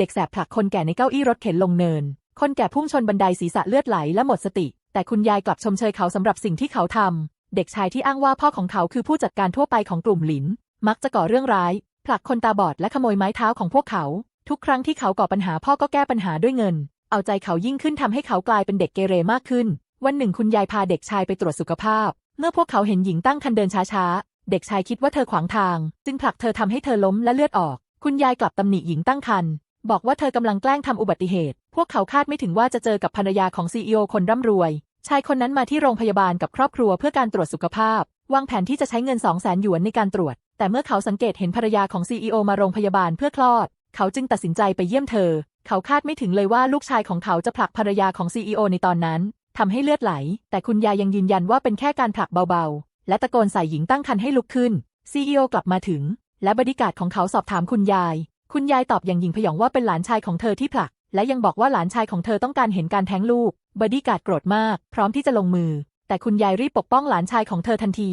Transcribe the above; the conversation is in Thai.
เด็กแสบผลักคนแก่ในเก้าอี้รถเข็นลงเนิน คนแก่พุ่งชนบันไดศีรษะเลือดไหลและหมดสติ แต่คุณยายกลับชมเชยเขาสำหรับสิ่งที่เขาทำ เด็กชายที่อ้างว่าพ่อของเขาคือผู้จัดการทั่วไปของกลุ่มหลิน มักจะก่อเรื่องร้าย ผลักคนตาบอดและขโมยไม้เท้าของพวกเขา ทุกครั้งที่เขาก่อปัญหาพ่อก็แก้ปัญหาด้วยเงิน เอาใจเขายิ่งขึ้นทำให้เขากลายเป็นเด็กเกเรมากขึ้น วันหนึ่งคุณยายพาเด็กชายไปตรวจสุขภาพ เมื่อพวกเขาเห็นหญิงตั้งคันเดินช้าๆ เด็กชายคิดว่าเธอขวางทาง จึงผลักเธอทำให้เธอล้มและเลือดออกคุณยายกลับตำหนิหญิงตั้งครรภ์ บอกว่าเธอกำลังแกล้งทำอุบัติเหตุ พวกเขาคาดไม่ถึงว่าจะเจอกับภรรยาของซีอคนร่ำรวย ชายคนนั้นมาที่โรงพยาบาลกับครอบครัวเพื่อการตรวจสุขภาพ วางแผนที่จะใช้เงิน2 0 0แสนหยวนในการตรวจ แต่เมื่อเขาสังเกตเห็นภรรยาของซีอมาโรงพยาบาลเพื่อคลอด เขาจึงตัดสินใจไปเยี่ยมเธอ เขาคาดไม่ถึงเลยว่าลูกชายของเขาจะผลักภรรยาของซีอในตอนนั้นทำให้เลือดไหล แต่คุณยายยังยืนยันว่าเป็นแค่การผลักเบาๆ และตะโกนใส่หญิงตั้งครรภ์ให้ลุกขึ้นซีอกลับมาถึง และบริการดของเขาสอบถามคุณยาย คุณยายตอบอย่างหยิ่งพยองว่าเป็นหลานชายของเธอที่ผลัก และยังบอกว่าหลานชายของเธอต้องการเห็นการแท้งลูก บอดี้การ์ดโกรธมาก พร้อมที่จะลงมือ แต่คุณยายรีบปกป้องหลานชายของเธอทันที